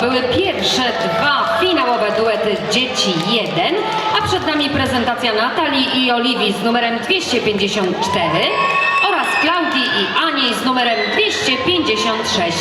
były pierwsze dwa finałowe duety Dzieci 1, a przed nami prezentacja Natalii i Oliwii z numerem 254 oraz Klaudii i Ani z numerem 256.